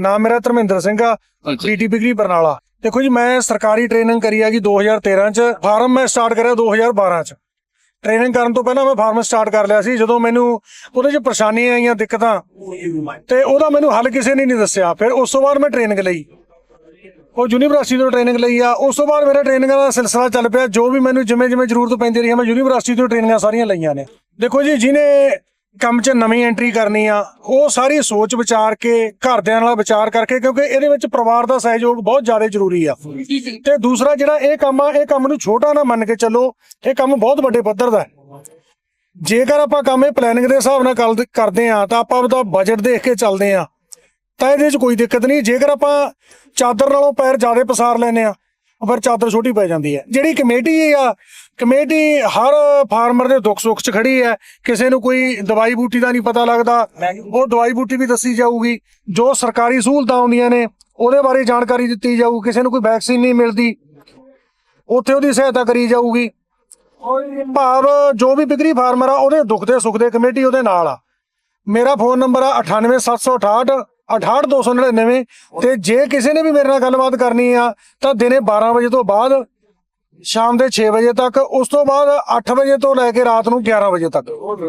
ਨਾਮ ਮੇਰਾ ਧਰਮਿੰਦਰ ਸਿੰਘ ਆ ਬੀਟੀ ਬਿਗਰੀ ਬਰਨਾਲਾ। ਦੇਖੋ ਜੀ ਮੈਂ ਸਰਕਾਰੀ ਟ੍ਰੇਨਿੰਗ ਕਰੀ ਹੈਗੀ 2013 ਚ। ਫਾਰਮ ਮੈਂ ਸਟਾਰਟ ਕਰਿਆ 2012 ਚ। ਟ੍ਰੇਨਿੰਗ ਕਰਨ ਤੋਂ ਪਹਿਲਾਂ ਮੈਂ ਫਾਰਮ ਸਟਾਰਟ ਕਰ ਲਿਆ ਸੀ ਜਦੋਂ ਮੈਨੂੰ ਉਹਦੇ ਚ ਪਰੇਸ਼ਾਨੀਆਂ ਆਈਆਂ ਦਿੱਕਤਾਂ। ਤੇ ਉਹਦਾ ਮੈਨੂੰ ਹੱਲ ਕਿਸੇ ਨੇ ਨਹੀਂ ਦੱਸਿਆ। ਫਿਰ ਉਸ ਤੋਂ ਬਾਅਦ ਮੈਂ ਟ੍ਰੇਨਿੰਗ ਲਈ। ਉਹ ਯੂਨੀਵਰਸਿਟੀ ਤੋਂ ਟ੍ਰੇਨਿੰਗ ਲਈ ਆ। ਉਸ ਤੋਂ ਬਾਅਦ ਮੇਰਾ ਟ੍ਰੇਨਿੰਗਾਂ ਦਾ ਸਿਲਸਿਲਾ ਚੱਲ ਪਿਆ। ਜੋ ਵੀ ਮੈਨੂੰ ਜਿਵੇਂ ਜਿਵੇਂ ਜ਼ਰੂਰਤ ਪੈਂਦੀ ਰਹੀ ਮੈਂ ਯੂਨੀਵਰਸਿਟੀ ਤੋਂ ਟ੍ਰੇਨਿੰਗਾਂ ਸਾਰੀਆਂ ਲਈਆਂ ਨੇ। ਦੇਖੋ ਜੀ ਜਿਹਨੇ ਕੰਮ 'ਚ ਨਵੀਂ ਐਂਟਰੀ ਕਰਨੀ ਆ ਉਹ ਸਾਰੀ ਸੋਚ ਵਿਚਾਰ ਕੇ ਘਰਦਿਆਂ ਨਾਲ ਵਿਚਾਰ ਕਰਕੇ ਕਿਉਂਕਿ ਇਹਦੇ ਵਿੱਚ ਪਰਿਵਾਰ ਦਾ ਸਹਿਯੋਗ ਬਹੁਤ ਜ਼ਿਆਦਾ ਜ਼ਰੂਰੀ ਆ। ਤੇ ਦੂਸਰਾ ਜਿਹੜਾ ਇਹ ਕੰਮ ਆ ਇਹ ਕੰਮ ਨੂੰ ਛੋਟਾ ਨਾ ਮੰਨ ਕੇ ਚੱਲੋ ਇਹ ਕੰਮ ਬਹੁਤ ਵੱਡੇ ਪੱਧਰ ਦਾ ਹੈ। ਜੇਕਰ ਆਪਾਂ ਕੰਮ ਇਹ ਪਲੈਨਿੰਗ ਦੇ ਹਿਸਾਬ ਨਾਲ ਕਰਦੇ ਆ ਤਾਂ ਆਪਾਂ ਆਪਦਾ ਬਜਟ ਦੇਖ ਕੇ ਚੱਲਦੇ ਆ। ਤਾਂ ਇਹਦੇ 'ਚ ਕੋਈ ਦਿੱਕਤ ਨਹੀਂ ਜੇਕਰ ਆਪਾਂ ਚਾਦਰ ਨਾਲੋਂ ਪੈਰ ਜ਼ਿਆਦਾ ਪਸਾਰ ਲੈਨੇ ਆ ਫਿਰ ਚਾਦਰ ਛੋਟੀ ਪੈ ਜਾਂਦੀ ਹੈ। ਜਿਹੜੀ ਕਮੇਟੀ ਆ ਕਮੇਟੀ ਹਰ ਫਾਰਮਰ ਦੇ ਦੁੱਖ ਸੁੱਖ 'ਚ ਖੜੀ ਹੈ। ਕਿਸੇ ਨੂੰ ਕੋਈ ਦਵਾਈ ਬੂਟੀ ਦਾ ਨਹੀਂ ਪਤਾ ਲੱਗਦਾ। ਉਹ ਦਵਾਈ ਬੂਟੀ ਵੀ ਦੱਸੀ ਜਾਊਗੀ। ਜੋ ਸਰਕਾਰੀ ਸਹੂਲਤਾਂ ਆਉਂਦੀਆਂ ਨੇ ਉਹਦੇ ਬਾਰੇ ਜਾਣਕਾਰੀ ਦਿੱਤੀ ਜਾਊ ਕਿਸੇ ਨੂੰ ਕੋਈ ਵੈਕਸੀਨ ਨਹੀਂ ਮਿਲਦੀ। ਉੱਥੇ ਉਹਦੀ ਸਹਾਇਤਾ ਕਰੀ ਜਾਊਗੀ। ਭਾਵ ਜੋ ਵੀ ਬਿਗਰੀ ਫਾਰਮਰ ਆ ਉਹਦੇ ਦੁੱਖ ਦੇ ਸੁੱਖ ਦੇ ਕਮੇਟੀ ਉਹਦੇ ਨਾਲ ਆ। ਮੇਰਾ ਫੋਨ ਨੰਬਰ ਆ 98768 68299 ਤੇ ਜੇ ਕਿਸੇ ਨੇ ਵੀ ਮੇਰੇ ਨਾਲ ਗੱਲਬਾਤ ਕਰਨੀ ਆ, ਤਾਂ ਦਿਨੇ 12 ਵਜੇ ਤੋਂ ਬਾਅਦ, ਸ਼ਾਮ ਦੇ 6 ਵਜੇ ਤੱਕ, ਉਸ ਤੋਂ ਬਾਅਦ 8 ਵਜੇ ਤੋਂ ਲੈ ਕੇ ਰਾਤ ਨੂੰ 11 ਵਜੇ ਤੱਕ।